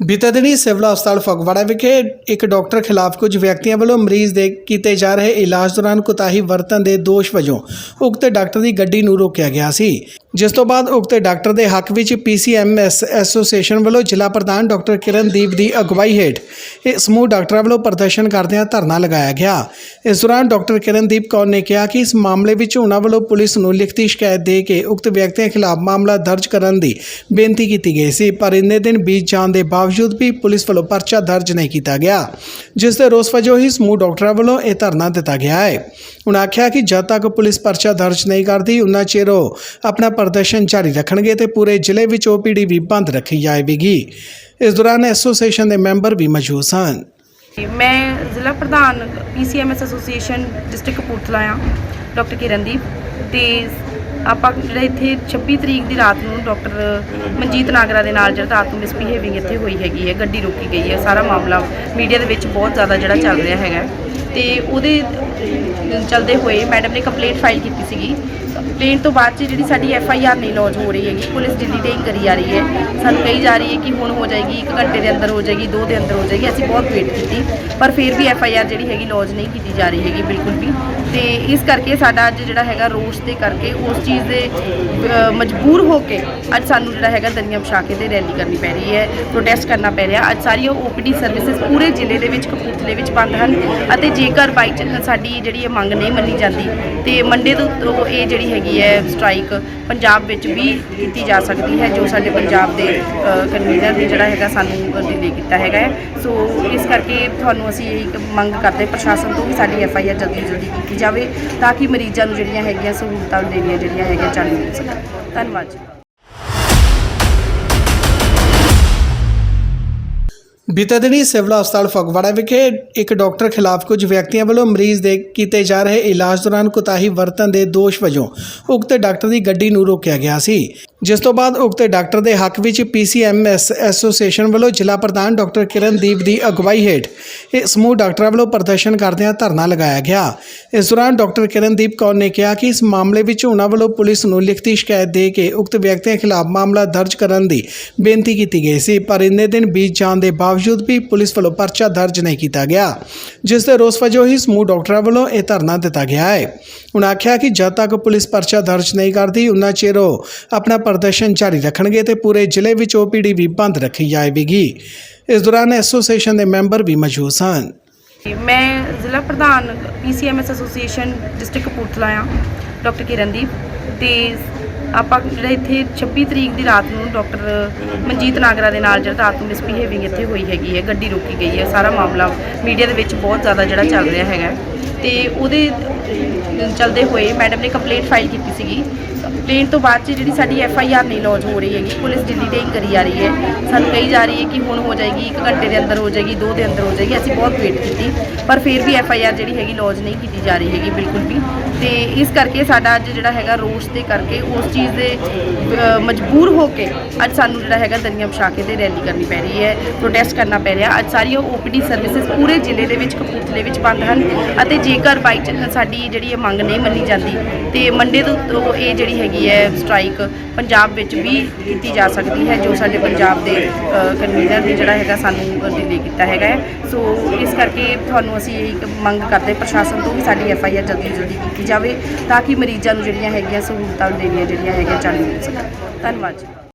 ਬੀਤੇ ਦਿਨੀ ਸਿਵਲ ਹਸਪਤਾਲ ਫਗਵਾੜਾ ਵਿਖੇ ਇੱਕ ਡਾਕਟਰ ਖਿਲਾਫ ਕੁਝ ਵਿਅਕਤੀਆਂ ਵੱਲੋਂ ਮਰੀਜ਼ ਦੇ ਕੀਤੇ ਜਾ ਰਹੇ ਇਲਾਜ ਦੌਰਾਨ ਕੁਤਾਹੀ ਵਰਤਣ ਦੇ ਦੋਸ਼ ਵਜੋਂ ਉਕਤ ਡਾਕਟਰ ਦੀ ਗੱਡੀ ਨੂੰ ਰੋਕਿਆ ਗਿਆ ਸੀ। ਜਿਸ ਤੋਂ ਬਾਅਦ ਉਕਤ ਡਾਕਟਰ ਦੇ ਹੱਕ ਵਿੱਚ ਪੀਸੀਐਮਐਸ ਐਸੋਸੀਏਸ਼ਨ ਵੱਲੋਂ ਜ਼ਿਲ੍ਹਾ ਪ੍ਰਧਾਨ ਡਾਕਟਰ ਕਿਰਨਦੀਪ ਦੀ ਅਗਵਾਈ ਹੇਠ ਇਹ ਸਮੂਹ ਡਾਕਟਰਾਂ ਵੱਲੋਂ ਪ੍ਰਦਰਸ਼ਨ ਕਰਦਿਆਂ ਧਰਨਾ ਲਗਾਇਆ ਗਿਆ। ਇਸ ਦੌਰਾਨ ਡਾਕਟਰ ਕਿਰਨਦੀਪ ਕੌਰ ਨੇ ਕਿਹਾ ਕਿ ਇਸ ਮਾਮਲੇ ਵਿੱਚ ਉਹਨਾਂ ਵੱਲੋਂ ਪੁਲਿਸ ਨੂੰ ਲਿਖਤੀ ਸ਼ਿਕਾਇਤ ਦੇ ਕੇ ਉਕਤ ਵਿਅਕਤੀਆਂ ਖਿਲਾਫ ਮਾਮਲਾ ਦਰਜ ਕਰਨ ਦੀ ਬੇਨਤੀ ਕੀਤੀ ਗਈ ਸੀ, ਪਰ ਇੰਨੇ ਦਿਨ ਬੀਤ ਜਾਣ ਦੇ ਬਾਵਜੂਦ ਵੀ ਪੁਲਿਸ ਵੱਲੋਂ ਪਰਚਾ ਦਰਜ ਨਹੀਂ ਕੀਤਾ ਗਿਆ, ਜਿਸ ਦੇ ਰੋਸ ਵਜੋਂ ਹੀ ਸਮੂਹ ਡਾਕਟਰਾਂ ਵੱਲੋਂ ਇਹ ਧਰਨਾ ਦਿੱਤਾ ਗਿਆ ਹੈ। ਉਹਨਾਂ ਆਖਿਆ ਕਿ ਜਦ ਤੱਕ ਪੁਲਿਸ ਪਰਚਾ ਦਰਜ ਨਹੀਂ ਕਰਦੀ ਉਨਾ ਚਿਰ ਉਹ ਆਪਣਾ ਪ੍ਰਦਰਸ਼ਨ ਜਾਰੀ ਰੱਖਣਗੇ ਤੇ ਪੂਰੇ ਜ਼ਿਲ੍ਹੇ ਵਿੱਚ ਓਪੀਡੀ ਵੀ ਬੰਦ ਰੱਖੀ ਜਾਵੇਗੀ। ਇਸ ਦੌਰਾਨ ਐਸੋਸੀਏਸ਼ਨ ਦੇ ਮੈਂਬਰ ਵੀ ਮੌਜੂਦ ਸਨ। ਮੈਂ ਜ਼ਿਲ੍ਹਾ ਪ੍ਰਧਾਨ ਪੀਸੀਐਮਐਸ ਐਸੋਸੀਏਸ਼ਨ ਡਿਸਟ੍ਰਿਕਟ ਕਪੂਰਥਲਾ ਆ, ਡਾਕਟਰ ਕਿਰਨਦੀਪ। ਤੇ ਆਪਾਂ ਜਿਹੜਾ ਇੱਥੇ 26 ਤਰੀਕ ਦੀ ਰਾਤ ਨੂੰ ਡਾਕਟਰ ਮਨਜੀਤ ਨਾਗਰਾ ਦੇ ਨਾਲ ਜਿਹੜਾ ਰਾਤ ਨੂੰ ਮਿਸਬੀਹੇਵਿੰਗ ਇੱਥੇ ਹੋਈ ਹੈਗੀ ਹੈ, ਗੱਡੀ ਰੋਕੀ ਗਈ ਹੈ, ਸਾਰਾ ਮਾਮਲਾ ਮੀਡੀਆ ਦੇ ਵਿੱਚ ਬਹੁਤ ਜ਼ਿਆਦਾ ਜਿਹੜਾ ਚੱਲ ਰਿਹਾ ਹੈਗਾ ਤੇ ਉਹਦੇ ਚਲਦੇ ਹੋਏ ਮੈਡਮ ਨੇ ਕੰਪਲੇਂਟ ਫਾਈਲ ਕੀਤੀ ਸੀਗੀ। ਕੰਪਲੇਂਟ ਤੋਂ ਬਾਅਦ 'ਚ ਜਿਹੜੀ ਸਾਡੀ ਐਫ ਆਈ ਆਰ ਨਹੀਂ ਲੌਂਚ ਹੋ ਰਹੀ ਹੈਗੀ, ਪੁਲਿਸ ਡਿਲੀਟਿੰਗ ਕਰੀ ਜਾ ਰਹੀ ਹੈ। ਸਾਨੂੰ ਕਹੀ ਜਾ ਰਹੀ ਹੈ ਕਿ ਹੁਣ ਹੋ ਜਾਏਗੀ 1 ਘੰਟੇ ਦੇ ਅੰਦਰ ਹੋ ਜਾਏਗੀ 2 ਦੇ ਅੰਦਰ ਹੋ ਜਾਏਗੀ, ਅਸੀਂ ਬਹੁਤ ਵੇਟ ਕੀਤੀ। ਪਰ ਫਿਰ ਵੀ ਐਫ ਆਈ ਆਰ ਜਿਹੜੀ ਹੈਗੀ ਲੌਂਚ ਨਹੀਂ ਕੀਤੀ ਜਾ ਰਹੀ ਹੈਗੀ, ਬਿਲਕੁਲ ਵੀ। ਇਸ ਕਰਕੇ ਸਾਡਾ ਅੱਜ ਜਿਹੜਾ ਹੈਗਾ ਰੋਸ ਦੇ ਕਰਕੇ ਉਸ ਚੀਜ਼ ਦੇ ਮਜਬੂਰ ਹੋ ਕੇ ਅੱਜ ਸਾਨੂੰ ਜਿਹੜਾ ਹੈਗਾ ਦਰੀਆਂ ਵਿਛਾ ਕੇ ਤੇ ਰੈਲੀ ਕਰਨੀ ਪੈ ਰਹੀ ਹੈ ਪ੍ਰੋਟੈਸਟ ਕਰਨਾ ਪੈ ਰਿਹਾ ਅੱਜ ਸਾਰੀਆਂ ਓਪੀਡੀ ਸਰਵਿਸਿਜ਼ ਪੂਰੇ ਜ਼ਿਲ੍ਹੇ ਦੇ ਵਿੱਚ, ਕਪੂਰਥਲੇ ਵਿੱਚ ਬੰਦ ਹਨ ਅਤੇ ਜੇਕਰ ਬਾਈ ਚਾਂਸ ਸਾਡੀ ਜਿਹੜੀ ਇਹ ਮੰਗ ਨਹੀਂ ਮੰਨੀ ਜਾਂਦੀ, ਤੇ ਮੰਡੇ ਤੋਂ ਇਹ ਜਿਹੜੀ ਹੈਗੀ ਹੈ ਸਟ੍ਰਾਈਕ ਪੰਜਾਬ ਵਿੱਚ ਵੀ ਕੀਤੀ ਜਾ ਸਕਦੀ ਹੈ, ਜੋ ਸਾਡੇ ਪੰਜਾਬ ਦੇ ਕਨਵੀਨਰ ਨੇ ਜਿਹੜਾ ਹੈਗਾ ਸਾਨੂੰ ਡਿਲੇ ਕੀਤਾ ਹੈਗਾ ਹੈ। ਸੋ ਇਸ ਕਰਕੇ ਤੁਹਾਨੂੰ ਅਸੀਂ ਇਹ ਮੰਗ ਕਰਦੇ ਪ੍ਰਸ਼ਾਸਨ ਤੋਂ ਵੀ ਸਾਡੀ ਐਫ ਆਈ ਆਰ ਜਲਦੀ ਤੋਂ ਜਲਦੀ ਕੀਤੀ ਜਾਵੇ ਤਾਂ ਕਿ ਮਰੀਜ਼ਾਂ ਨੂੰ ਜਿਹੜੀਆਂ ਹੈਗੀਆਂ ਸਹੂਲਤਾਂ ਦੇਣੀਆਂ ਜਿਹੜੀਆਂ ਹੈਗੀਆਂ ਚਾਲੂ ਹੋ ਸਕਣ। ਧੰਨਵਾਦ ਜੀ। ਬੀਤੇ ਦਿਨੀ ਸਿਵਲ ਹਸਪਤਾਲ ਫਗਵਾੜਾ ਵਿਖੇ ਇੱਕ ਡਾਕਟਰ ਖਿਲਾਫ ਕੁਝ ਵਿਅਕਤੀਆਂ ਵੱਲੋਂ ਮਰੀਜ਼ ਦੇ ਕੀਤੇ ਜਾ ਰਹੇ ਇਲਾਜ ਦੌਰਾਨ ਕੁਤਾਹੀ ਵਰਤਣ ਦੇ ਦੋਸ਼ ਵਜੋਂ ਉਕਤ ਡਾਕਟਰ ਦੀ ਗੱਡੀ ਨੂੰ ਰੋਕਿਆ ਗਿਆ ਸੀ। ਜਿਸ ਤੋਂ ਬਾਅਦ ਉਕਤ ਡਾਕਟਰ ਦੇ ਹੱਕ ਵਿੱਚ ਪੀਸੀਐਮਐਸ ਐਸੋਸੀਏਸ਼ਨ ਵੱਲੋਂ ਜ਼ਿਲ੍ਹਾ ਪ੍ਰਧਾਨ ਡਾਕਟਰ ਕਿਰਨਦੀਪ ਦੀ ਅਗਵਾਈ ਹੇਠ ਇਹ ਸਮੂਹ ਡਾਕਟਰਾਂ ਵੱਲੋਂ ਪ੍ਰਦਰਸ਼ਨ ਕਰਦਿਆਂ ਧਰਨਾ ਲਗਾਇਆ ਗਿਆ। ਇਸ ਦੌਰਾਨ ਡਾਕਟਰ ਕਿਰਨਦੀਪ ਕੌਰ ਨੇ ਕਿਹਾ ਕਿ ਇਸ ਮਾਮਲੇ ਵਿੱਚ ਉਹਨਾਂ ਵੱਲੋਂ ਪੁਲਿਸ ਨੂੰ ਲਿਖਤੀ ਸ਼ਿਕਾਇਤ ਦੇ ਕੇ ਉਕਤ ਵਿਅਕਤੀਆਂ ਖਿਲਾਫ ਮਾਮਲਾ ਦਰਜ ਕਰਨ ਦੀ ਬੇਨਤੀ ਕੀਤੀ ਗਈ ਸੀ, ਪਰ ਇੰਨੇ ਦਿਨ ਬੀਤ ਜਾਣ ਦੇ ਬਾਅਦ ਬਾਵਜੂਦ ਵੀ ਪੁਲਿਸ ਵੱਲੋਂ ਪਰਚਾ ਦਰਜ ਨਹੀਂ ਕੀਤਾ ਗਿਆ, ਜਿਸ ਦੇ ਰੋਸ ਵਜੋਂ ਹੀ ਸਮੂਹ ਡਾਕਟਰਾਂ ਵੱਲੋਂ ਇਹ ਧਰਨਾ ਦਿੱਤਾ ਗਿਆ ਹੈ। ਉਹਨਾਂ ਆਖਿਆ ਕਿ ਜਦ ਤੱਕ ਪੁਲਿਸ ਪਰਚਾ ਦਰਜ ਨਹੀਂ ਕਰਦੀ ਉਨਾ ਚਿਰ ਉਹ ਆਪਣਾ ਪ੍ਰਦਰਸ਼ਨ ਜਾਰੀ ਰੱਖਣਗੇ ਤੇ ਪੂਰੇ ਜ਼ਿਲ੍ਹੇ ਵਿੱਚ ਓਪੀਡੀ ਵੀ ਬੰਦ ਰੱਖੀ ਜਾਵੇਗੀ। ਇਸ ਦੌਰਾਨ ਐਸੋਸੀਏਸ਼ਨ ਦੇ ਮੈਂਬਰ ਵੀ ਮੌਜੂਦ ਸਨ। ਮੈਂ ਜ਼ਿਲ੍ਹਾ ਪ੍ਰਧਾਨ ਪੀਸੀਐਮਐਸ ਐਸੋਸੀਏਸ਼ਨ ਡਿਸਟ੍ਰਿਕਟ ਕਪੂਰਥਲਾ ਆ, ਡਾਕਟਰ ਕਿਰਨਦੀਪ, ਤੇ ਆਪਾਂ ਜਿਹੜਾ ਇੱਥੇ 26 ਤਰੀਕ ਦੀ ਰਾਤ ਨੂੰ ਡਾਕਟਰ ਮਨਜੀਤ ਨਾਗਰਾ ਦੇ ਨਾਲ ਜਿਹੜਾ ਰਾਤ ਨੂੰ ਮਿਸਬੀਹੇਵਿੰਗ ਇੱਥੇ ਹੋਈ ਹੈਗੀ ਹੈ, ਗੱਡੀ ਰੋਕੀ ਗਈ ਹੈ, ਸਾਰਾ ਮਾਮਲਾ ਮੀਡੀਆ ਦੇ ਵਿੱਚ ਬਹੁਤ ਜ਼ਿਆਦਾ ਜਿਹੜਾ ਚੱਲ ਰਿਹਾ ਹੈਗਾ ਤੇ ਉਹਦੇ ਚਲਦੇ ਹੋਏ ਮੈਡਮ ਨੇ ਕੰਪਲੇਂਟ ਫਾਈਲ ਕੀਤੀ ਸੀਗੀ ਕੰਪਲੇਂਟ ਤੋਂ ਬਾਅਦ 'ਚ ਜਿਹੜੀ ਸਾਡੀ ਐਫ ਆਈ ਆਰ ਨਹੀਂ ਲੌਂਚ ਹੋ ਰਹੀ ਹੈਗੀ, ਪੁਲਿਸ ਡਿਲੀਟਿੰਗ ਕਰੀ ਜਾ ਰਹੀ ਹੈ। ਸਾਨੂੰ ਕਹੀ ਜਾ ਰਹੀ ਹੈ ਕਿ ਹੁਣ ਹੋ ਜਾਏਗੀ 1 ਘੰਟੇ ਦੇ ਅੰਦਰ ਹੋ ਜਾਏਗੀ 2 ਦੇ ਅੰਦਰ ਹੋ ਜਾਏਗੀ, ਅਸੀਂ ਬਹੁਤ ਵੇਟ ਕੀਤੀ। ਪਰ ਫਿਰ ਵੀ ਐਫ ਆਈ ਆਰ ਜਿਹੜੀ ਹੈਗੀ ਲੌਂਚ ਨਹੀਂ ਕੀਤੀ ਜਾ ਰਹੀ ਹੈਗੀ ਬਿਲਕੁਲ ਵੀ। ਤੇ ਇਸ ਕਰਕੇ ਸਾਡਾ ਅੱਜ ਜਿਹੜਾ ਹੈਗਾ ਰੋਸ ਦੇ ਕਰਕੇ ਉਸ ਚੀਜ਼ ਦੇ ਮਜਬੂਰ ਹੋ ਕੇ ਅੱਜ ਸਾਨੂੰ ਜਿਹੜਾ ਹੈਗਾ ਦਰੀਆਂ ਵਿਛਾ ਕੇ ਤੇ ਰੈਲੀ ਕਰਨੀ ਪੈ ਰਹੀ ਹੈ ਪ੍ਰੋਟੈਸਟ ਕਰਨਾ ਪੈ ਰਿਹਾ। ਅੱਜ ਸਾਰੀਆਂ ਓਪੀਡੀ ਸਰਵਿਸਿਜ਼ ਪੂਰੇ ਜ਼ਿਲ੍ਹੇ ਦੇ ਵਿੱਚ, ਕਪੂਰਥਲੇ ਵਿੱਚ ਬੰਦ ਹਨ। ਅਤੇ ਜੇਕਰ ਬਾਈ ਸਾਡੀ ਜਿਹੜੀ ਇਹ ਮੰਗ ਨਹੀਂ ਮੰਨੀ ਜਾਂਦੀ, ਤੇ ਮੰਡੇ ਤੋਂ ਇਹ ਜਿਹੜੀ ਹੈਗੀ ਹੈ ਸਟ੍ਰਾਈਕ ਪੰਜਾਬ ਵਿੱਚ ਵੀ ਕੀਤੀ ਜਾ ਸਕਦੀ ਹੈ, ਜੋ ਸਾਡੇ ਪੰਜਾਬ ਦੇ ਕਨਵੀਨਰ ਨੇ ਜਿਹੜਾ ਹੈਗਾ ਸਾਨੂੰ ਡਿਲੇ ਕੀਤਾ ਹੈਗਾ ਹੈ। ਸੋ ਇਸ ਕਰਕੇ ਤੁਹਾਨੂੰ ਅਸੀਂ ਇਹ ਮੰਗ ਕਰਦੇ ਪ੍ਰਸ਼ਾਸਨ ਤੋਂ ਵੀ ਸਾਡੀ ਐਫ ਆਈ ਆਰ ਜਲਦੀ ਜਲਦੀ ਕੀਤੀ ਜਾਵੇ, ਤਾਂ ਕਿ ਮਰੀਜ਼ਾਂ ਨੂੰ ਜਿਹੜੀਆਂ ਹੈਗੀਆਂ ਸਹੂਲਤਾਂ ਦੇਣੀਆਂ ਜਿਹੜੀਆਂ ਹੈਗੀਆਂ ਚਾਲੂ ਹੋ ਸਕਣ ਧੰਨਵਾਦ ਜੀ